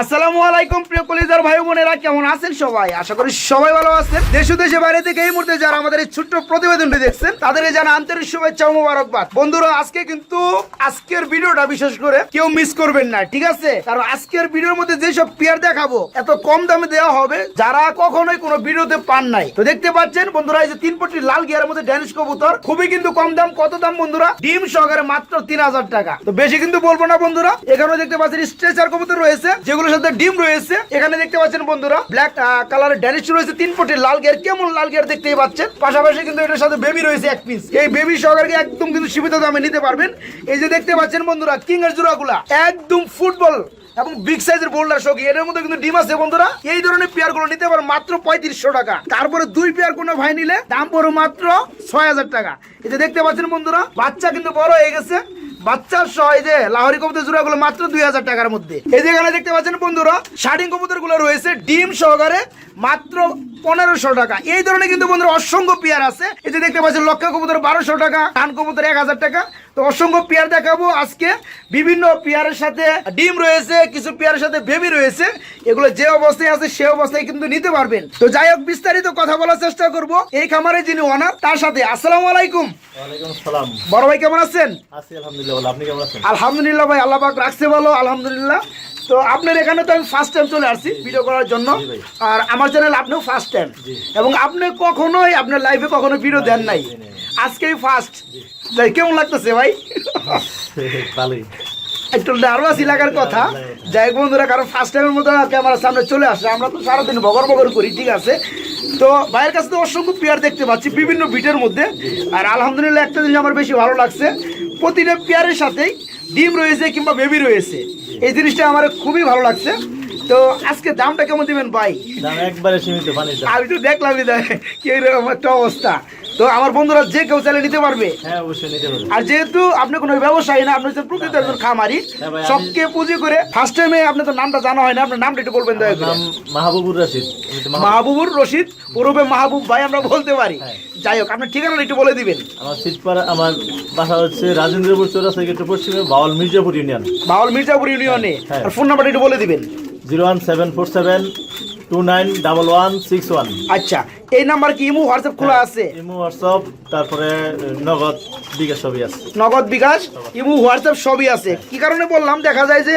আসসালামু আলাইকুম, প্রিয় কলিজার ভাই বোনেরা, কেমন আছেন সবাই? আশা করি সবাই ভালো আছেন। দেশ দেশে বাইরে থেকে এই মুহূর্তে যারা আমাদের এই ছোট্ট প্রতিবেদনটি দেখছেন জানা আন্তরিক শুভেচ্ছা বন্ধুরা, আজকে কিন্তু আজকের ভিডিওটা বিশেষ করে কেউ মিস করবেন না, ঠিক আছে? কারণ আজকের ভিডিওর মধ্যে যেসব পেয়ার দেখাবো, এত কম দামে দেওয়া হবে, যারা কখনোই কোনো ভিডিওতে পান নাই। তো দেখতে পাচ্ছেন, বন্ধুরা, এই যে তিন পটি লাল গিয়ারের মধ্যে ড্যানিশ কবুতর, খুবই কিন্তু কম দাম। কত দাম, বন্ধুরা? ডিম সহকারে মাত্র তিন হাজার টাকা। তো বেশি কিন্তু বলব না, বন্ধুরা। এখানেও দেখতে পাচ্ছেন স্ট্রেচার কবুতর রয়েছে যেগুলোর সাথে ডিম রয়েছে। এখানে দেখতে পাচ্ছেন বন্ধুরা ব্ল্যাক কালারের ড্যানিশ রয়েছে, তিন পটি লাল গিয়ার কেমন লাল গিয়ার দেখতেই পাচ্ছেন। পাশাপাশি কিন্তু এটার সাথে বেবি রয়েছে এক পিস এই বেবি সহকারে একদম কিন্তু সীমিত দামে নিতে পারবেন। এই যে দেখতে পাচ্ছেন বন্ধুরা কিং এর জোড়াগুলা, একদম ফুটবল এবং বিগ সাইজের বোল্ডার শোকি এর মধ্যে কিন্তু ডিম আছে বন্ধুরা। এই ধরনের পেয়ারগুলো নিতে পারেন মাত্র পঁয়ত্রিশশো টাকা। তারপরে দুই পেয়ার কোনো ভাই নিলে দাম পড়ো মাত্র ছয় হাজার টাকা। যে দেখতে পাচ্ছেন বন্ধুরা, বাচ্চা কিন্তু বড় হয়ে গেছে। বাচ্চার এই যে লাহরি কবুতর জোড়া গুলো মাত্র দুই হাজার টাকার মধ্যে। এই যে এখানে দেখতে পাচ্ছেন বন্ধুরা, শাড়ি কবুতরগুলো রয়েছে ডিম সহকারে মাত্র পনেরোশো টাকা। এই ধরনের কিন্তু বন্ধুরা অসংখ্য পেয়ার আছে। এই যে দেখতে পাচ্ছেন লক্ষ্য কবুতর বারোশো টাকা কান কবুতর এক হাজার টাকা। তো অসংখ্য পেয়ার দেখাবো আজকে। বিভিন্ন পেয়ারের সাথে ডিম রয়েছে কিছু পেয়ারের সাথে বেবি রয়েছে। এগুলো যে অবস্থায় আছে সে অবস্থায় কিন্তু নিতে পারবেন। তো যাই হোক বিস্তারিত কথা বলার চেষ্টা করব। এই খামারে যিনি ওনার তার সাথে। আসসালামু আলাইকুম। বড় ভাই কেমন আছেন? আলহামদুলিল্লাহ ভালো। আপনি কেমন আছেন? আলহামদুলিল্লাহ ভাই আল্লাহ পাক রাখছে ভালো আলহামদুলিল্লাহ। তো আপনার এখানে তো আমি ফার্স্ট টাইম চলে আসছি ভিডিও করার জন্য। আর আমার চ্যানেল আপনিও ফার্স্ট জি। এবং আপনি কখনোই আপনার লাইফে কখনো ভিডিও দেন নাই। আজকেই ফার্স্ট তাই কেমন লাগতেছে ভাই? ভালোই। একটু নার্ভাস এলাকার কথা। যাই বন্ধুরা কারণ ফার্স্ট টাইমের মতো ক্যামেরার সামনে চলে আসে আমরা তো সারাদিন বগর বগর করি ঠিক আছে? তো ভাইয়ের কাছে তো অসংখ্য পেয়ার দেখতে পাচ্ছি বিভিন্ন বিটের মধ্যে। আর আলহামদুলিল্লাহ একটা জিনিস আমার বেশি ভালো লাগছে। প্রতিটা পেয়ারের সাথেই ডিম রয়েছে কিংবা বেবি রয়েছে। এই জিনিসটা আমার খুবই ভালো লাগছে। তো আজকে দামটা কেমন দিবেন ভাই? দাম একবারে সীমিত আমি তো দেখলামই দেখ কি এরকম একটা অবস্থা। তো আমার বন্ধুরা যে কেউ চাইলে নিতে পারবে। হ্যাঁ অবশ্যই নিতে পারবেন আর যেহেতু আপনি কোনো ব্যবসায়ী না আপনি হচ্ছে প্রকৃত একজন খামারি হ্যাঁ আমি- সবকে পুঁজি করে ফার্স্ট টাইমে আপনার তো নামটা জানা হয় না আপনার নামটা একটু বলবেন দয়া করে। মাহবুবুর রাশিদ। মাহবুবুর রশিদ ওরূপে মাহবুব ভাই আমরা বলতে পারি। হ্যাঁ। যাই হোক আপনার ঠিকানা একটু বলে দিবেন। আমার সিটপাড়া আমার বাসা হচ্ছে রাজেন্দ্রপুর চৌরাস্তা একটু পশ্চিমে বাওয়াল মির্জাপুর ইউনিয়ন। বাউল মির্জাপুর ইউনিয়নে। হ্যাঁ। আর ফোন নাম্বারটা একটু বলে দিবেন। Zero one seven four seven two nine double one six one. আচ্ছা এই নাম্বার কি ইমো হোয়াটসঅ্যাপ খোলা হ্যাঁ। আছে? ইমো হোয়াটসঅ্যাপ তারপরে নগদ বিকাশ সবই আছে। নগদ বিকাশ ইমো হোয়াটসঅ্যাপ সবই আছে। কি কারণে বললাম দেখা যায় যে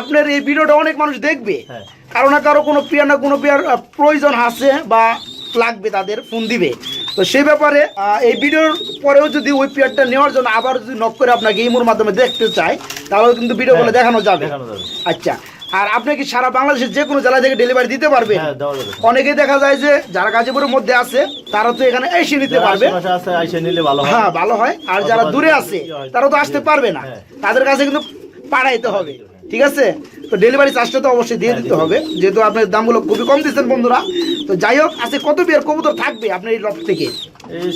আপনার এই ভিডিওটা অনেক মানুষ দেখবে। হ্যাঁ। কারও না কারও কোনো পেয়ার না কোনো পেয়ার প্রয়োজন আছে বা লাগবে তাদের ফোন দিবে। তো সেই ব্যাপারে এই ভিডিওর পরেও যদি ওই পেয়ারটা নেওয়ার জন্য আবার যদি নক করে আপনাকে ইমোর মাধ্যমে দেখতে চায় তাহলে কিন্তু ভিডিও বলে হ্যাঁ, দেখানো যাবে। আচ্ছা আর আপনি কি সারা বাংলাদেশের যে কোনো জেলা থেকে ডেলিভারি দিতে পারবেন? হ্যাঁ অনেকেই দেখা যায় যে যারা গাজীপুরের মধ্যে আছে তারা তো এখানে এসে নিতে পারবে। হয়। হ্যাঁ ভালো হয়। আর যারা দূরে আছে তারা তো আসতে পারবে না। হ্যাঁ। তাদের কাছে কিন্তু পাঠাইতে হবে। ঠিক আছে? তো ডেলিভারি চার্জটা তো অবশ্যই দিয়ে দিতে হবে। যেহেতু আপনার দামগুলো খুবই কম দিচ্ছেন বন্ধুরা। তো যাই হোক আজকে কত পেয়ার কবুতর থাকবে আপনার এই লফট থেকে?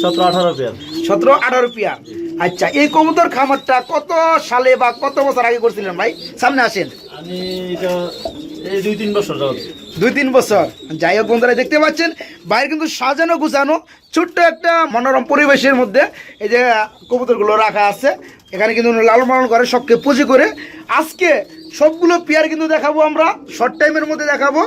সতেরো আঠারো পেয়ার। সতেরো আঠারো পেয়ার। আচ্ছা এই কবুতর খামারটা কত সালে বা কত বছর আগে করছিলেন ভাই? সামনে আসেন। আমি এটা এই দুই তিন বছর দুই তিন বছর। যাই হোক বন্ধুরা দেখতে পাচ্ছেন বাইরে কিন্তু সাজানো গুছানো ছোট্ট একটা মনোরম পরিবেশের মধ্যে এই যে কবুতরগুলো রাখা আছে। এখানে কিন্তু লালন পালন করে সবকে পুঁজি করে। আজকে সবগুলো পেয়ার কিন্তু দেখাবো আমরা শর্ট টাইমের মধ্যে দেখাবো।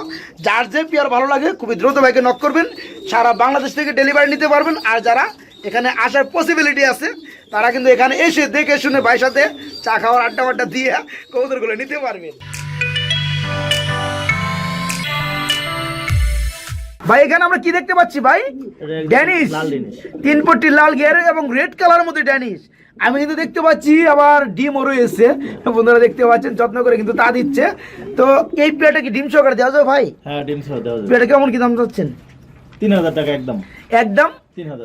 যার যে পেয়ার ভালো লাগে খুবই দ্রুত ভাইকে নক করবেন। সারা বাংলাদেশ থেকে ডেলিভারি নিতে পারবেন। আর যারা এখানে আসার পসিবিলিটি আছে। তারা কিন্তু এখানে এসে দেখে শুনে ভাই সাথে চা খাওয়ার আড্ডা আড্ডা দিয়ে কবুতরগুলো নিতে পারবেন ভাই এখানে আমরা কি দেখতে পাচ্ছি ভাই? ড্যানিশ। তিন পট্টি লাল গিয়ার এবং রেড কালার মধ্যে ড্যানিশ আমি কিন্তু দেখতে পাচ্ছি আবার ডিমও রয়েছে। বন্ধুরা দেখতে পাচ্ছেন যত্ন করে কিন্তু তা দিচ্ছে। তো এই প্লেটে কি ডিম সহকারে দেওয়া যাবে ভাই? হ্যাঁ ডিম সহ দেওয়া যাবে। প্লেটে কেমন কি দাম চাচ্ছেন? তিন হাজার টাকা একদম। একদম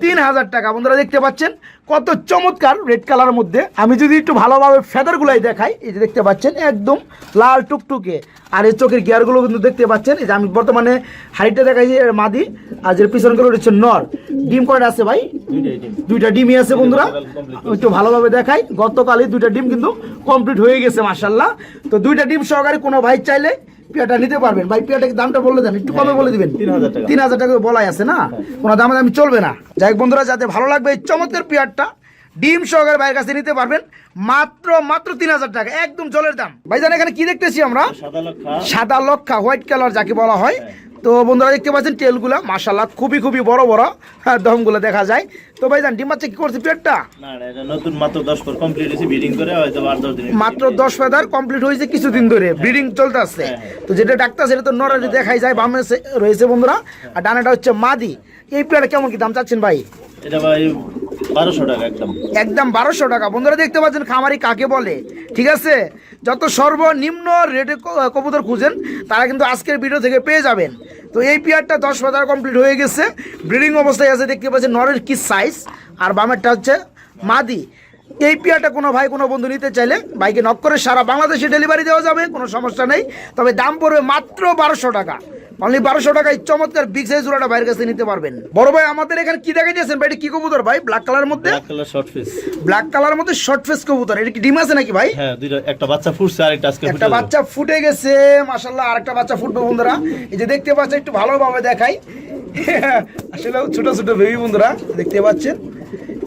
তিন হাজার টাকা। বন্ধুরা দেখতে পাচ্ছেন কত চমৎকার রেড কালারের মধ্যে। আমি যদি একটু ভালোভাবে ফেদার গুলাই দেখাই এই যে দেখতে পাচ্ছেন একদম লাল টুকটুকে। আর এই চোখের গিয়ারগুলো কিন্তু দেখতে পাচ্ছেন এই যে আমি বর্তমানে হাইটটা দেখাই যে মাদি আর যে পিছনগুলো হচ্ছে নর। ডিম কয়টা আছে ভাই? দুইটা ডিমই আছে বন্ধুরা। একটু ভালোভাবে দেখাই গতকালই দুইটা ডিম কিন্তু কমপ্লিট হয়ে গেছে মাসাল্লাহ তো দুইটা ডিম সহকারে কোনো ভাই চাইলে পেয়াটা নিতে পারবেন। ভাই পেয়াটাকে দামটা বলে দেন? একটু কমে বলে দিবেন। তিন হাজার টাকা। বলাই আছে না? কোনো দামে দামি চলবে না। যাই বন্ধুরা যাতে ভালো লাগবে এই চমৎকার পেয়ারটা ডিম সহকারে ভাইয়ের কাছে নিতে পারবেন। মাত্র মাত্র তিন হাজার টাকা একদম জলের দাম। ভাই ভাইজান এখানে কি দেখতেছি আমরা? সাদা লক্ষা। হোয়াইট কালার যাকে বলা হয়। তো বন্ধুরা দেখতে পাচ্ছেন টেলগুলা মাশাল্লাহ খুবই খুবই বড় বড় হ্যাঁ, দমগুলো দেখা যায়। তো ভাইজান ডিম বাচ্চা কি করছে পেটটা? নতুন মাত্র দশ পর কমপ্লিট হয়েছে বিডিং করে হয়তো আট দশ দিন মাত্র দশ ফেদার কমপ্লিট হয়েছে কিছুদিন ধরে ব্রিডিং চলতে আসছে হ্যাঁ, হ্যাঁ। তো যেটা ডাক্তার সেটা তো নরালি দেখাই যায় বামে রয়েছে বন্ধুরা আর ডানাটা হচ্ছে মাদি। এই পেয়ারা কেমন কি দাম চাচ্ছেন ভাই? এটা ভাই বারোশো টাকা একদম। একদম বারোশো টাকা। বন্ধুরা দেখতে পাচ্ছেন খামারি কাকে বলে? ঠিক আছে? যত সর্বনিম্ন রেটে কবুতর খুঁজেন, তারা কিন্তু আজকের ভিডিও থেকে পেয়ে যাবেন। তো এই পেয়ারটা দশ হাজার কমপ্লিট হয়ে গেছে। ব্রিডিং অবস্থায় আছে, দেখতে পাচ্ছেন, নরের কি সাইজ আর বামেরটা হচ্ছে মাদি। এই পেয়ারটা কোনো ভাই, কোনো বন্ধু নিতে চাইলে ভাইকে নক করে সারা বাংলাদেশে ডেলিভারি দেওয়া যাবে, কোনো সমস্যা নেই। তবে দাম পড়বে মাত্র বারোশো টাকা। অনলি বারোশো টাকায় চমৎকার বিগ সাইজ জোড়াটা বাইরের কাছে নিতে পারবেন। বড় ভাই আমাদের এখানে কি দেখা দিয়েছেন ভাই? এটা কি কবুতর ভাই? ব্ল্যাক কালার মধ্যে? Black colour short piece black colour মধ্যে শর্ট ফেস কবুতর। এটা কি ডিম আছে নাকি ভাই? হ্যাঁ দুইটা একটা বাচ্চা ফুটছে আরেকটা আজকে একটা বাচ্চা ফুটে গেছে মাশাল্লাহ আরেকটা বাচ্চা ফুটবে বন্ধুরা। এই যে দেখতে পাচ্ছেন একটু ভালোভাবে দেখাই। আসলে ছোট ছোট বেবি বন্ধুরা দেখতে পাচ্ছেন।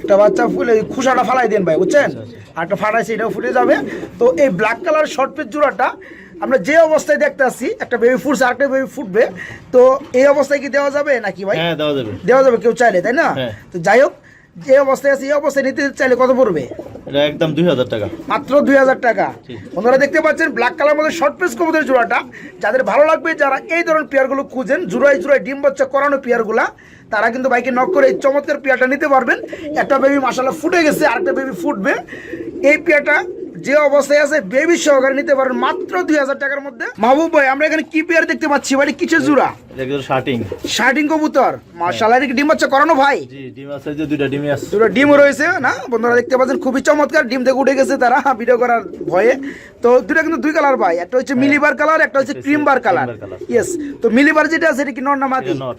একটা বাচ্চা ফুলে খুশাটা ফালাই দেন ভাই বুঝছেন? আর একটা ফাটাইছে এটাও ফুটে যাবে। তো এই ব্ল্যাক কালার শর্ট পেজ জোড়াটা আমরা যে অবস্থায় দেখতে আসছি একটা বেবি ফুটছে আরেকটা বেবি ফুটবে তো এই অবস্থায় কি দেওয়া যাবে নাকি ভাই? হ্যাঁ দেওয়া যাবে। দেওয়া যাবে কেউ চাইলে তাই না? হ্যাঁ। তো যাই হোক যে অবস্থায় আছে এই অবস্থায় নিতে চাইলে কত পড়বে? এটা একদম দুই হাজার টাকা। মাত্র দুই হাজার টাকা। আপনারা দেখতে পাচ্ছেন ব্ল্যাক কালার মধ্যে শর্ট পিস কবুতরের জোড়াটা। যাদের ভালো লাগবে যারা এই ধরনের পেয়ারগুলো খুঁজেন জুড়াই জুড়াই ডিম বাচ্চা করানো পেয়ারগুলা তারা কিন্তু বাইকে নক করে এই চমৎকার পেয়ারটা নিতে পারবেন। একটা বেবি মাসাল্লাহ ফুটে গেছে আরেকটা বেবি ফুটবে। এই পেয়ারটা যে অবস্থায় আছে বেবি সহকারে নিতে পারেন মাত্র দুই হাজার টাকার মধ্যে। মাহবুব ভাই আমরা এখানে কি পেয়ার দেখতে পাচ্ছি? বাড়ি কিসের জোড়া শার্টিং। শার্টিং কবুতর। মাসাল্লাহ কি ডিম বাচ্চা করানো ভাই? জি ডিম আছে যে দুইটা ডিমই আছে। দুটো ডিমও রয়েছে না? বন্ধুরা দেখতে পাচ্ছেন খুবই চমৎকার ডিম থেকে উঠে গেছে তারা ভিডিও করার ভয়ে। তো দুটো কিন্তু দুই কালার ভাই একটা হচ্ছে মিলিবার কালার একটা হচ্ছে ক্রিম বার কালার। ইয়েস তো মিলিবার যেটা আছে এটা কি নর না মাদি নর।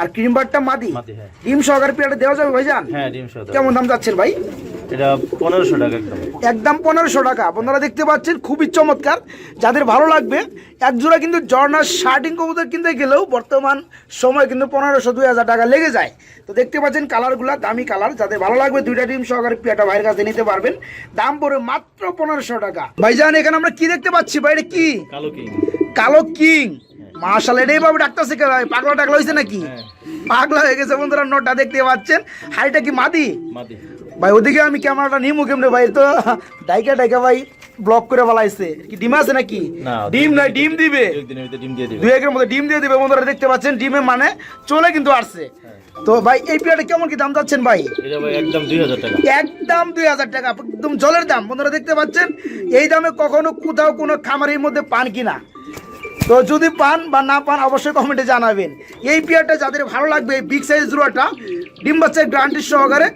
আর ক্রিম বারটা মাদি হ্যাঁ। ডিম সহকারে পেয়ারটা দেওয়া যাবে ভাইজান? হ্যাঁ ডিম কেমন দাম যাচ্ছেন ভাই? এটা পনেরোশো টাকা একদম। একদম পনেরোশো টাকা। আপনারা দেখতে পাচ্ছেন খুবই চমৎকার। যাদের ভালো লাগবে এক জোড়া কিন্তু জর্নার শার্টিং কবুতর কিনতে গেলেও বর্তমান সময় কিন্তু পনেরোশো দুই হাজার টাকা লেগে যায়। তো দেখতে পাচ্ছেন কালারগুলো দামি কালার। যাদের ভালো লাগবে দুইটা ডিম সহকারে পেয়াটা ভাইয়ের কাছে নিতে পারবেন। দাম পড়বে মাত্র পনেরোশো টাকা। ভাইজান এখানে আমরা কি দেখতে পাচ্ছি বাইরে কি? কালো কি। কালো কিং। মার্শাল এটাই বাবু ডাক্তার ভাই? পাগলা টাগলা হয়েছে নাকি? হ্যাঁ। পাগলা হয়ে গেছে বন্ধুরা দেখতে পাচ্ছেন। হাইটা কি মাদি? ভাই ওদিকে আমি ক্যামেরাটা নিমু কেমনে ভাই? তো ডাইকা ডাইকা ভাই ব্লক করে বলাইছে। কি ডিম আছে নাকি? ডিম নাই ডিম দিবে। দুই একের মধ্যে ডিম দিয়ে দিবে বন্ধুরা দেখতে পাচ্ছেন? ডিমে মানে চলে কিন্তু আসছে। তো ভাই এই পিয়াটা কেমন কি দাম যাচ্ছেন ভাই? ভাই একদম দুই হাজার টাকা। একদম দুই হাজার টাকা একদম জলের দাম। বন্ধুরা দেখতে পাচ্ছেন? এই দামে কখনো কোথাও কোনো খামারের মধ্যে পান কিনা। তো যদি পান বা না পান, অবশ্যই কমেন্টে জানাবেন। এই পেয়ারটা যাদের ভালো লাগবে, এই বিগ সাইজ রুয়াটা, ডিম বাচ্চার গ্রান্টির সহকারে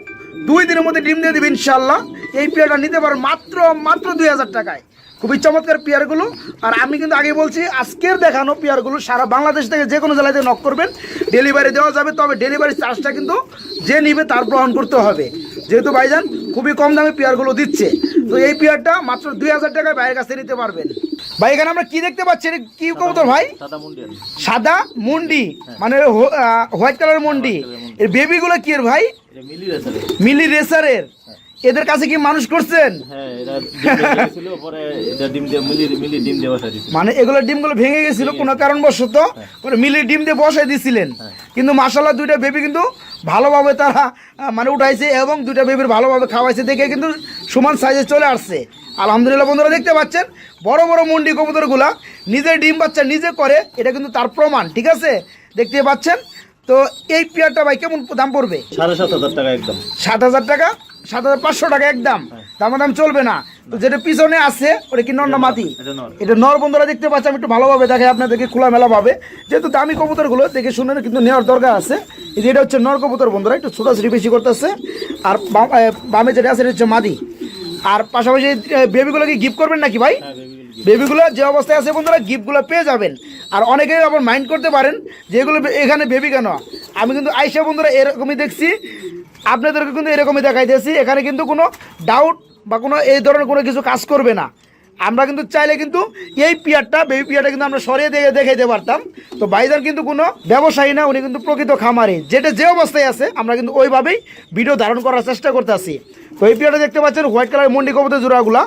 দুই দিনের মধ্যে ডিম দিয়ে দেবে ইনশাল্লাহ এই পেয়ারটা নিতে পারেন মাত্র মাত্র দুই হাজার টাকায়। খুবই চমৎকার পেয়ারগুলো। আর আমি কিন্তু আগে বলছি, আজকের দেখানো পেয়ারগুলো সারা বাংলাদেশ থেকে যে কোনো জেলাতে নক করবেন। ডেলিভারি দেওয়া যাবে, তবে ডেলিভারি চার্জটা কিন্তু যে নিবে তার গ্রহণ করতে হবে। যেহেতু ভাইজান খুবই কম দামে পেয়ারগুলো দিচ্ছে। তো এই পেয়ারটা মাত্র দুই হাজার টাকায় বাইরের কাছে নিতে পারবেন। ভাই এখানে আমরা কি দেখতে পাচ্ছি? এটা কি কবুতর ভাই? সাদা মুন্ডি মানে হোয়াইট কালার মুন্ডি। এর বেবিগুলো কি এর ভাই? মিলি রেসারে মিলি রেসারের। এদের কাছে কি মানুষ করছেন? হ্যাঁ মানে এগুলো ডিমগুলো ভেঙে গেছিল কোনো কারণবশত মিলি ডিম দিয়ে বসাই দিছিলেন কিন্তু মাসাল্লাহ দুইটা বেবি কিন্তু ভালোভাবে তারা মানে উঠাইছে এবং দুইটা বেবির ভালোভাবে খাওয়াইছে দেখে কিন্তু সমান সাইজে চলে আসছে। আলহামদুলিল্লাহ বন্ধুরা দেখতে পাচ্ছেন বড় বড় মুন্ডি কবুতরগুলা নিজে ডিম বাচ্চা নিজে করে এটা কিন্তু তার প্রমাণ ঠিক আছে? দেখতে পাচ্ছেন? তো এই পেয়ারটা ভাই কেমন দাম পড়বে? সাড়ে সাত হাজার টাকা একদম। সাত হাজার টাকা? সাত হাজার পাঁচশো টাকা একদম। দাম দাম চলবে না। তো যেটা পিছনে আছে ওটা কি নন্না মাটি? এটা নর। এটা নর বন্ধুরা দেখতে পাচ্ছি আমি একটু ভালোভাবে দেখে আপনাদেরকে খোলামেলা ভাবে। যেহেতু দামি কবুতরগুলো দেখে শুনে কিন্তু নেওয়ার দরকার আছে। এই যে এটা হচ্ছে নর কবুতর বন্ধুরা একটু ছোটাছুটি বেশি করতেছে। আর বামে যেটা আছে এটা হচ্ছে মাদি। আর পাশাপাশি বেবিগুলো কি গিফট করবেন নাকি ভাই? হ্যাঁ বেবিগুলো বেবিগুলো যে অবস্থায় আছে বন্ধুরা গিফটগুলো পেয়ে যাবেন। আর অনেকেই আবার মাইন্ড করতে পারেন যে এগুলো এখানে বেবি কেন? আমি কিন্তু আইসা বন্ধুরা এরকমই দেখছি। আপনাদেরকে কিন্তু এরকমই দেখাইতেছি। এখানে কিন্তু কোনো ডাউট বা কোনো এই ধরনের কোনো কিছু কাজ করবে না। আমরা কিন্তু চাইলে কিন্তু এই পিয়ারটা, বেবি পিয়ারটা কিন্তু আমরা সরিয়ে দেখে দেখাইতে পারতাম। তো ভাইজান কিন্তু কোনো ব্যবসায়ী না, উনি কিন্তু প্রকৃত খামারে। যেটা যে অবস্থায় আছে, আমরা কিন্তু ওইভাবেই ভিডিও ধারণ করার চেষ্টা করতেছি। তো এই পিয়ারটা দেখতে পাচ্ছেন, হোয়াইট কালার মন্ডি কবুতর জোড়াগুলা।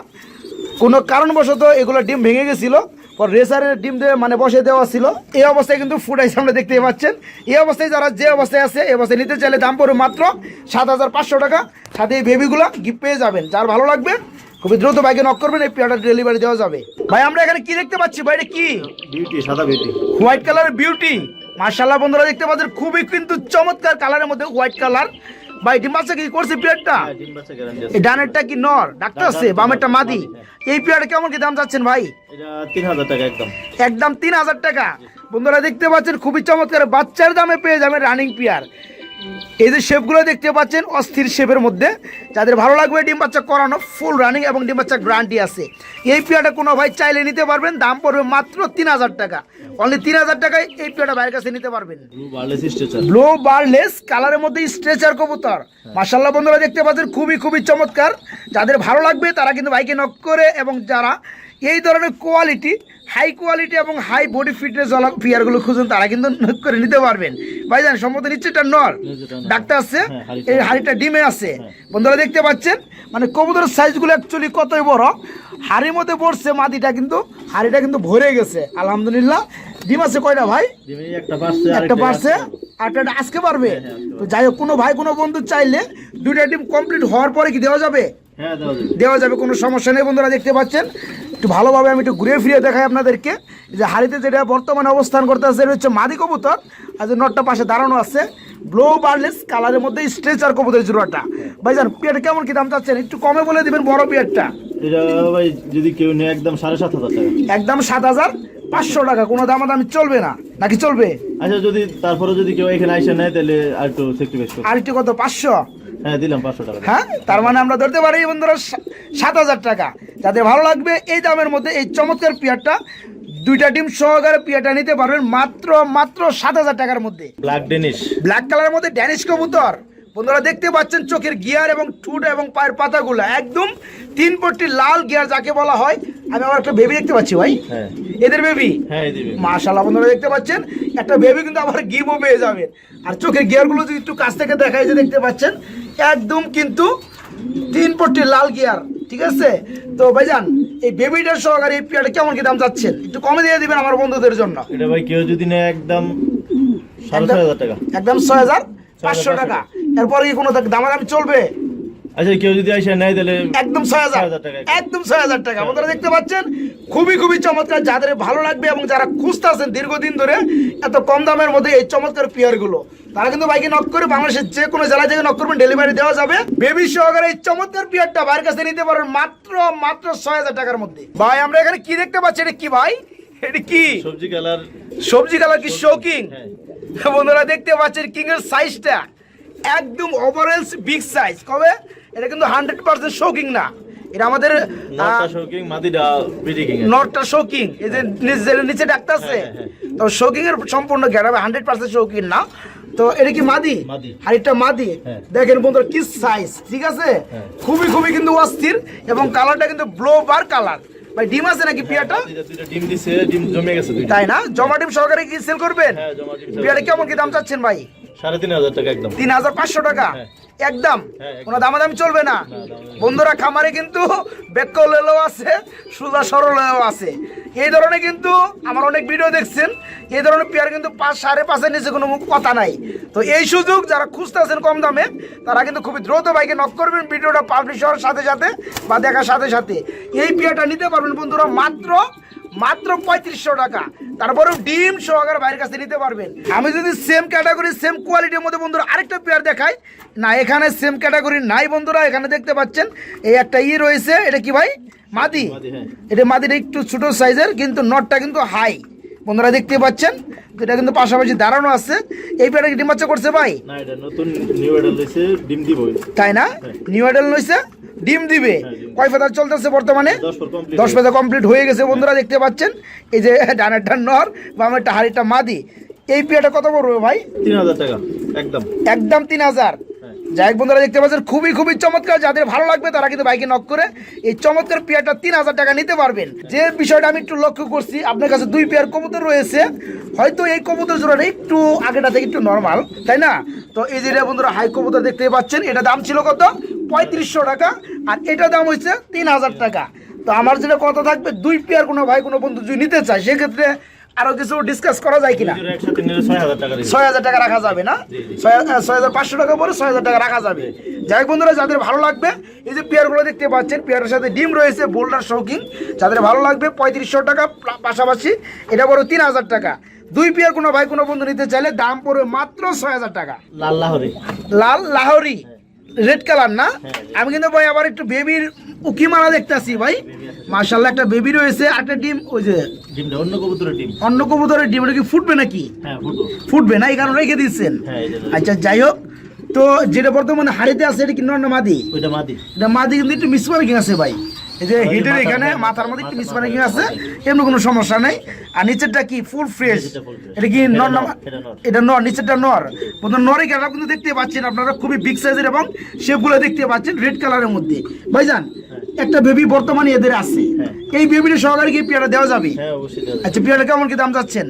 কোনো কারণবশত এগুলো ডিম ভেঙে গেছিল, পর রেসারের ডিম দিয়ে মানে বসে দেওয়া ছিল। এই অবস্থায় কিন্তু ফুটাইছে আমরা দেখতে পাচ্ছেন। এই অবস্থায় যারা যে অবস্থায় আছে, এই অবস্থায় নিতে চাইলে দাম পড়বে মাত্র সাত হাজার পাঁচশো টাকা। সাথে এই বেবিগুলো গিফট পেয়ে যাবেন। যার ভালো লাগবে খুবই দ্রুত বাইকে নক করবেন এই পেয়ারটা ডেলিভারি দেওয়া যাবে। ভাই আমরা এখানে কি দেখতে পাচ্ছি? ভাই এটা কি? বিউটি সাদা বিউটি হোয়াইট কালারের বিউটি মার্শাল্লাহ বন্ধুরা দেখতে পাচ্ছেন খুবই কিন্তু চমৎকার কালারের মধ্যে হোয়াইট কালার ভাই ডিম বাচ্চা কি করছে পিয়ারটা? হ্যাঁ এই ডানেরটা কি নর? ডাক্তার আছে বামেরটা মাদি। এই পেয়ারটা কেমন কি দাম যাচ্ছেন ভাই? এটা তিন হাজার টাকা একদম। একদম তিন হাজার টাকা। বন্ধুরা দেখতে পাচ্ছেন খুবই চমৎকার বাচ্চার দামে পেয়ে যাবেন রানিং পিয়ার। এই যে শেপগুলো দেখতে পাচ্ছেন অস্থির শেপের মধ্যে। যাদের ভালো লাগবে ডিম বাচ্চা করানো ফুল রানিং এবং ডিম বাচ্চা গ্যারান্টি আছে। এই পিয়াটা কোনো ভাই চাইলে নিতে পারবেন দাম পড়বে মাত্র তিন হাজার টাকা। অনলি তিন হাজার টাকায় এই পিয়াটা ভাইয়ের কাছে নিতে পারবেন। ব্লু বার্লেস কালারের মধ্যে স্ট্রেচার কবুতর। মার্শাল্লাহ বন্ধুরা দেখতে পাচ্ছেন খুবই খুবই চমৎকার। যাদের ভালো লাগবে তারা কিন্তু বাইকে নক করে এবং যারা এই ধরনের কোয়ালিটি হাই কোয়ালিটি এবং হাই বডি ফিটনেস ওয়ালা পিয়ারগুলো খুঁজুন তারা কিন্তু নক করে নিতে পারবেন। ভাইজান সম্ভবত নিচেটা নর। ডাক্তার আছে হ্যাঁ, এই হাড়িটা ডিমে আছে। বন্ধুরা দেখতে পাচ্ছেন মানে কবুতরের সাইজগুলো অ্যাকচুয়ালি কতই বড়। হাড়ির মধ্যে পড়ছে মাটিটা কিন্তু হাড়িটা কিন্তু ভরে গেছে আলহামদুলিল্লাহ। ডিম আছে কয়টা ভাই? একটা পারছে আরটা আজকে পারবে তো যাই হোক কোনো ভাই কোনো বন্ধু চাইলে দুইটা টিম কমপ্লিট হওয়ার পরে কি দেওয়া যাবে? হ্যাঁ দেওয়া যাবে। কোনো সমস্যা নেই বন্ধুরা দেখতে পাচ্ছেন। একটু ভালোভাবে আমি একটু ঘুরে ফিরে দেখাই আপনাদেরকে। যে হাড়িতে যেটা বর্তমানে অবস্থান করতে আছে হচ্ছে মাদি কবুতর। আর যে নটটা পাশে দাঁড়ানো আছে ব্লো বার্লেস কালারের মধ্যে স্ট্রেচার কবুতর জোড়াটা। ভাইজান পিয়ারটা কেমন কি দাম চাচ্ছেন? একটু কমে বলে দিবেন বড় পিয়ারটা এটা ভাই যদি কেউ নেয় একদম সাড়ে সাত হাজার টাকা। একদম সাত হাজার? পাঁচশো টাকা কোনো দামাদামি চলবে না। নাকি চলবে? আচ্ছা যদি তারপরে যদি কেউ এখানে আইসে নেয় তাহলে আর একটু সেক্রিফাইস করবে আর একটু কত পাঁচশো? হ্যাঁ দিলাম পাঁচশো টাকা। হ্যাঁ তার মানে আমরা ধরতে পারি বন্ধুরা সাত হাজার টাকা। যাদের ভালো লাগবে এই দামের মধ্যে এই চমৎকার পিয়ারটা দুইটা ডিম সহকারে পিয়ারটা নিতে পারবেন মাত্র মাত্র সাত হাজার টাকার মধ্যে। ব্ল্যাক ডেনিশ ব্ল্যাক কালারের মধ্যে ড্যানিশ কবুতর। বন্ধুরা দেখতে পাচ্ছেন চোখের গিয়ার এবং ঠুট এবং পায়ের পাতাগুলো। একদম তিন পট্টি লাল গিয়ার যাকে বলা হয়। আমি আবার একটা বেবি দেখতে পাচ্ছি ভাই। হ্যাঁ। এদের বেবি হ্যাঁ মাশাল্লাহ বন্ধুরা দেখতে পাচ্ছেন। একটা বেবি কিন্তু আবার গিভও পেয়ে যাবে আর চোখের গিয়ারগুলো যদি একটু কাছ থেকে দেখাই যে দেখতে পাচ্ছেন একদম কিন্তু তিন পট্টি লাল গিয়ার ঠিক আছে? তো ভাইজান এই বেবিটার সহকারে এই পিয়াটা কেমন কি দাম যাচ্ছেন একটু কমে দিয়ে দিবেন আমার বন্ধুদের জন্য। এটা ভাই কেউ যদি নেয় একদম সাড়ে ছয় হাজার টাকা। একদম ছয় হাজার পাঁচশো। টাকা। এরপরে কি কোনো দামাদামি চলবে? আচ্ছা কেউ যদি আইসে নেয় তাহলে একদম ছয় হাজার। 6,000 টাকা। একদম ছয় হাজার টাকা। আপনারা দেখতে পাচ্ছেন খুবই খুবই চমৎকার যাদের ভালো লাগবে এবং যারা খুঁজতে আছেন দীর্ঘদিন ধরে এত কম দামের মধ্যে এই চমৎকার পিয়ারগুলো। তারা কিন্তু বাইকে নক করে বাংলাদেশের যে কোনো জেলা থেকে নক করবেন ডেলিভারি দেওয়া যাবে। বেবি সহকারে এই চমৎকার পিয়ারটা ভাইয়ের কাছে নিতে পারবেন মাত্র মাত্র ছয় হাজার টাকার মধ্যে। ভাই আমরা এখানে কি দেখতে পাচ্ছি? এটা কি ভাই? এটা কি? সবজি কালার। সবজি কালার কি শৌকিং হ্যাঁ। বন্ধুরা দেখতে পাচ্ছেন কিং এর সাইজটা একদম ওভারঅল বিগ সাইজ কবে? এটা কিন্তু হান্ড্রেড পার্সেন্ট শৌকিং না। এটা আমাদের নটটা শৌকিং এই যে নিচে- নিচে ডাক্তার আছে। হ্যাঁ, হ্যাঁ, তো শৌকিং এর সম্পূর্ণ গেটাবে হান্ড্রেড পার্সেন্ট শৌকিং না। তো এটা কি মাদি। হাড়িটা মাদি? হ্যাঁ। দেখেন বন্ধুরা কি সাইজ ঠিক আছে? হ্যাঁ। খুবই খুবই কিন্তু অস্থির এবং কালারটা কিন্তু ব্লো বার কালার ভাই ডিম আছে নাকি পিয়াটা? ডিম দিছে ডিম জমে গেছে তাই না? জমা ডিম সহকারে কি সেল করবেন? হ্যাঁ পিয়াটা কেমন কি দাম চাচ্ছেন ভাই? সাড়ে তিন হাজার টাকা একদম তিন হাজার পাঁচশো টাকা হ্যাঁ। একদম। হ্যাঁ, একদম। কোনো দামাদামি চলবে না। বন্ধুরা খামারে কিন্তু বেক্ক আছে সুজা সরলেও আছে। এই ধরনের কিন্তু আমার অনেক ভিডিও দেখছেন এই ধরনের পেয়ার কিন্তু পাঁচ সাড়ে পাঁচের নিচে কোনো কথা নাই। তো এই সুযোগ যারা খুঁজতে আছেন কম দামে তারা কিন্তু খুবই দ্রুত বাইকে নক করবেন ভিডিওটা পাবলিশ হওয়ার সাথে সাথে বা দেখার সাথে সাথে। এই পেয়ারটা নিতে পারবেন বন্ধুরা মাত্র মাত্র পঁয়ত্রিশশো টাকা। তারপরেও ডিম সহকারে বাইরের কাছে নিতে পারবেন। আমি যদি সেম ক্যাটাগরি সেম কোয়ালিটির মধ্যে বন্ধুরা আরেকটা পেয়ার দেখাই না এখানে সেম ক্যাটাগরি নাই বন্ধুরা এখানে দেখতে পাচ্ছেন। এই একটা ই রয়েছে এটা কি ভাই? মাদি। হ্যাঁ। এটা মাদিটা একটু ছোট সাইজের কিন্তু নটটা কিন্তু হাই বন্ধুরা দেখতে পাচ্ছেন? এটা কিন্তু পাশাপাশি দাঁড়ানো আছে। এই পেয়ারটা কি ডিম বাচ্চা করছে ভাই? তাই না? নিউ আইডল নইছে ডিম দিবে। হ্যাঁ, কয় ফেদার চলতেছে বর্তমানে? দশ পর কমপ্লিট হয়ে গেছে। বন্ধুরা দেখতে পাচ্ছেন? এই যে ডানারটা নর বা আমার একটা হাড়িটা মাদি। এই পিয়াটা কত পড়বে ভাই? তিন হাজার টাকা একদম। একদম তিন হাজার। হ্যাঁ। যাই বন্ধুরা, দেখতে পাচ্ছেন, খুবই খুবই চমৎকার। যাদের ভালো লাগবে তারা কিন্তু বাইকে নক করে এই চমৎকার পেয়ারটা তিন হাজার টাকা নিতে পারবেন। যে বিষয়টা আমি একটু লক্ষ্য করছি, আপনার কাছে দুই পেয়ার কবুতর রয়েছে। হয়তো এই কবুতর জোড়াটা একটু আগেটা থেকে একটু নর্মাল তাই না? তো এই যেটা বন্ধুরা হাই কবুতর দেখতে পাচ্ছেন, এটা দাম ছিল কত? পঁয়ত্রিশশো টাকা, আর এটা দাম হচ্ছে তিন হাজার টাকা। তো আমার যেটা কথা থাকবে, দুই পেয়ার কোনো ভাই, কোনো বন্ধু যদি নিতে চায়, সেক্ষেত্রে আরও কিছু ডিসকাস করা যায় কিনা? ছয় হাজার টাকা রাখা যাবে না। ছয় হাজার পাঁচশো টাকা পরে ছয় হাজার টাকা রাখা যাবে। যাই বন্ধুরা যাদের ভালো লাগবে এই যে পেয়ারগুলো দেখতে পাচ্ছেন পেয়ারের সাথে ডিম রয়েছে বোল্ডার শৌকিং যাদের ভালো লাগবে পঁয়ত্রিশশো টাকা পাশাপাশি এটা বড় তিন হাজার টাকা। দুই পেয়ার কোনো ভাই কোনো বন্ধু নিতে চাইলে দাম পড়বে মাত্র ছয় হাজার টাকা। লাল লাহরি। লাল লাহোরি। রেড কালার না? হ্যাঁ, আমি কিন্তু ভাই আবার একটু বেবির উকি মারা দেখতেছি ভাই। মার্শাল্লাহ একটা বেবি রয়েছে আর একটা ডিম ওই যে ডিমটা অন্য কবুতরের ডিম। অন্য কবুতরের ডিম কি ফুটবে নাকি? হ্যাঁ ফুটবে। না এই কারণে রেখে দিচ্ছেন হ্যাঁ আচ্ছা যাই হোক তো যেটা বর্তমানে হাড়িতে আছে এটা কি নর মাদি? ওইটা মাদি। এটা মাদি কিন্তু একটু মিসমার্কিং আছে ভাই। এই যে হিটের এখানে মাথার মধ্যে একটু মধ্যে আছে। এমনি কোনো সমস্যা নেই আর নিচেরটা কি ফুল ফ্রেশ। এটা কি নর এটা নর। নিচেরটা নর প্রথম নরে কালার কিন্তু দেখতে পাচ্ছেন আপনারা খুবই বিগ সাইজের এবং শেপগুলো দেখতে পাচ্ছেন রেড কালারের মধ্যে ভাইজান একটা বেবি বর্তমানে এদের আছে হ্যাঁ। এই বেবিটা সহকারে কি পেয়ারা দেওয়া যাবে হ্যাঁ। আচ্ছা পেয়ারা কেমন কি দাম যাচ্ছেন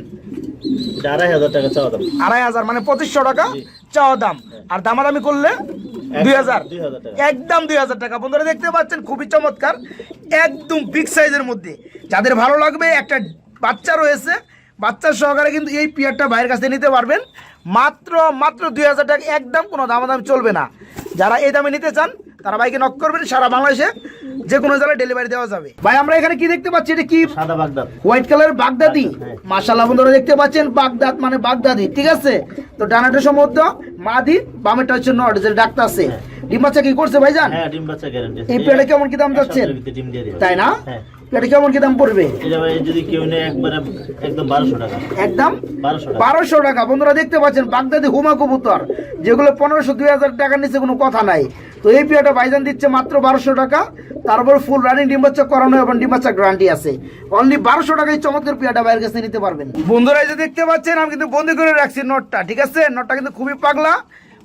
আড়াই হাজার টাকা আড়াই হাজার মানে পঁচিশশো টাকা। চাওয়া দাম। আর দামাদামি করলে দুই হাজার। একদম দুই হাজার টাকা। বন্ধুরা দেখতে পাচ্ছেন খুবই চমৎকার। একদম বিগ সাইজের মধ্যে। যাদের ভালো লাগবে একটা বাচ্চা রয়েছে বাচ্চার সহকারে কিন্তু এই পিয়ারটা বাইরের কাছে নিতে পারবেন। মাত্র মাত্র দুই হাজার টাকা। একদম কোনো দামাদামি চলবে না। যারা এই দামে নিতে চান তারা বাইকে নক করবেন। সারা বাংলাদেশে যে কোনো জায়গায় ডেলিভারি দেওয়া যাবে। ভাই আমরা এখানে কি দেখতে পাচ্ছি? এটা কি? সাদা বাগদাদ। হোয়াইট কালার বাগদাদি? হ্যাঁ। মাশাল্লাহ বন্ধুরা দেখতে পাচ্ছেন বাগদাদ মানে বাগদাদি ঠিক আছে? তো ডানাটা সম্ভবত মাদি বামেটা হচ্ছে নট যে ডাক্তার আছে। ডিম বাচ্চা কি করছে ভাইজান? হ্যাঁ ডিম বাচ্চা গ্যারান্টি এই পেড়ে কেমন কি দাম দিবে। তাই না? পেয়ারে কেমন কি দাম পড়বে? যদি কেউ নেয় একবারে একদম বারোশো টাকা। একদম? বারোশো টাকা। বন্ধুরা দেখতে পাচ্ছেন বাগদাদি হুমা কবুতর যেগুলো পনেরোশো দুই হাজার টাকার নিচে কোনো কথা নাই। তো এই পেয়ারটা ভাইজান দিচ্ছে মাত্র বারোশো টাকা। তারপর ফুল রানিং ডিম বাচ্চা করানো এবং ডিম বাচ্চা গ্যারান্টি আছে। অনলি বারোশো টাকায় চমৎকার পেয়ারটা বাইরের কাছে নিতে পারবেন। বন্ধুরা এই যে দেখতে পাচ্ছেন আমি কিন্তু বন্দি করে রাখছি নটটা ঠিক আছে? নটটা কিন্তু খুবই পাগলা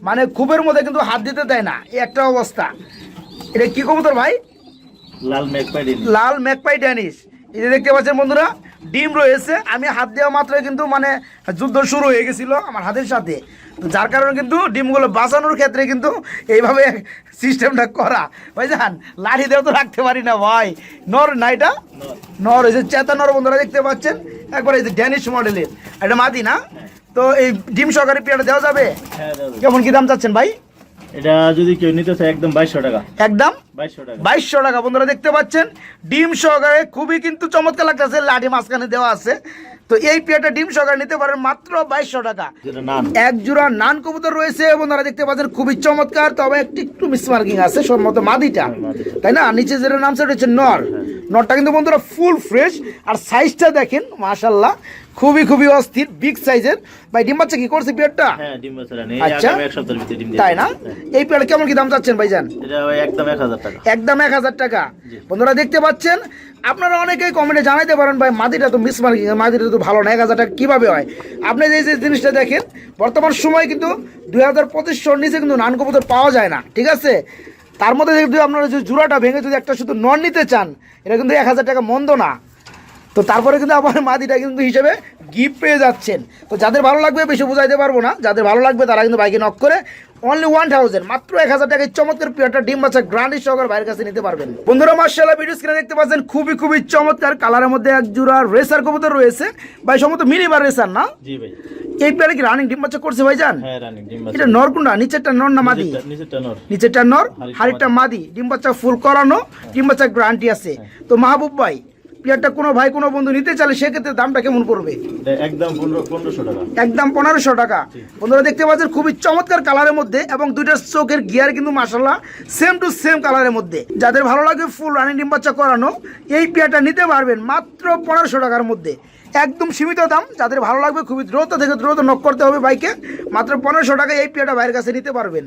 মানে খুবের মধ্যে কিন্তু হাত দিতে দেয় না। এই একটা অবস্থা। এটা কি কবুতর ভাই? লাল মেঘ পাই ডিম লাল ম্যাকপাই ড্যানিশ এই যে দেখতে পাচ্ছেন বন্ধুরা ডিম রয়েছে। আমি হাত দেওয়া মাত্রই কিন্তু মানে যুদ্ধ শুরু হয়ে গেছিল আমার হাতের সাথে। যার কারণে কিন্তু ডিমগুলো বাঁচানোর ক্ষেত্রে কিন্তু এইভাবে সিস্টেমটা করা। ভাইজান লাঠি দেওয়া তো রাখতে পারি না ভাই। নর না এটা? নর। এই যে চেতা নর বন্ধুরা দেখতে পাচ্ছেন? একবার এই যে ড্যানিশ মডেলের। এটা মাদি না? তো এই ডিম সহকারে পেয়ারটা দেওয়া যাবে? হ্যাঁ কেমন কি দাম চাচ্ছেন ভাই? এটা যদি কেউ নিতে চায় একদম বাইশশো টাকা। একদম? বাইশশো টাকা। বন্ধুরা দেখতে পাচ্ছেন? ডিম সহকারে খুবই কিন্তু চমৎকার লাগতেছে লাঠি মাঝখানে দেওয়া আছে। তো এই পেয়ারটা ডিম সহকারে নিতে পারেন মাত্র বাইশশো টাকা। এক জোড়া নান কবুতর রয়েছে বন্ধুরা দেখতে পাচ্ছেন খুবই চমৎকার তবে একটু একটু মিসমার্কিং আছে সম্ভবত মাদিটা। তাই না? নিচে যেটা নাম সেটা হচ্ছে নর। নরটা কিন্তু বন্ধুরা ফুল ফ্রেশ আর সাইজটা দেখেন মাশাল্লাহ খুবই খুবই অস্থির বিগ সাইজের ভাই ডিম বাচ্চা কি করছে পেয়ারটা? হ্যাঁ ডিম বাচ্চা রানি। আচ্ছা। এক সপ্তাহের ভিতরে ডিম তাই না? হ্যাঁ। এই পেয়ারটা কেমন কি দাম চাচ্ছেন ভাইজান? এটা একদম এক হাজার টাকা। একদম এক হাজার টাকা। বন্ধুরা দেখতে পাচ্ছেন? আপনারা অনেকেই কমেন্টে জানাইতে পারেন ভাই মাদিটা তো মিস মার্কিং মাদিটা তো ভালো না এক হাজার টাকা কীভাবে হয়? আপনি যে যে জিনিসটা দেখেন বর্তমান সময় কিন্তু দুই হাজার পঁচিশশোর নিচে কিন্তু নান কবুতর পাওয়া যায় না ঠিক আছে? তার মধ্যে যদি আপনারা যদি জোড়াটা ভেঙে যদি একটা শুধু নন নিতে চান এটা কিন্তু এক হাজার টাকা মন্দ না। তো তারপরে কিন্তু আবার মাদিটা কিন্তু হিসেবে গিফট পেয়ে যাচ্ছেন। তো যাদের ভালো লাগবে বেশি বোঝাইতে পারব না যাদের ভালো লাগবে তারা কিন্তু বাইকে নক করে অনলি ওয়ান থাউজেন্ড মাত্র এক হাজার টাকায় চমৎকার পিওরটা ডিম বাচ্চা গ্রান্ডি সহকার বাইরের কাছে নিতে পারবেন। বন্ধুরা মার্শাল্লাহ ভিডিও স্ক্রিনে দেখতে পাচ্ছেন খুবই খুবই চমৎকার কালারের মধ্যে এক জোড়া রেসার কবুতর রয়েছে। ভাই সমস্ত সম্ভবত মিনিবার রেসার না? জি ভাই। এই পেয়ারে কি রানিং ডিম বাচ্চা করছে ভাই জান হ্যাঁ এটা নর কোনটা? নিচেরটা নর না মাদি? নিচেরটা নর। হাড়িটা হাড়িটা মাদি। ডিম বাচ্চা ফুল করানো ডিম বাচ্চা গ্যারান্টি আছে। তো মাহবুব ভাই প্লেয়ারটা কোনো ভাই কোনো বন্ধু নিতে চাইলে সেক্ষেত্রে দামটা কেমন পড়বে? একদম পনেরো পনেরোশো টাকা। একদম পনেরোশো টাকা। বন্ধুরা দেখতে পাচ্ছেন খুবই চমৎকার কালারের মধ্যে এবং দুইটা চোখের গিয়ার কিন্তু মাসাল্লাহ সেম টু সেম কালারের মধ্যে। যাদের ভালো লাগে ফুল রানি ডিম বাচ্চা করানো এই পেয়ারটা নিতে পারবেন মাত্র পনেরোশো টাকার মধ্যে। একদম সীমিত দাম যাদের ভালো লাগবে খুবই দ্রুত থেকে দ্রুত নক করতে হবে বাইকে মাত্র পনেরোশো টাকা এই পেয়ারটা বাইরের কাছে নিতে পারবেন।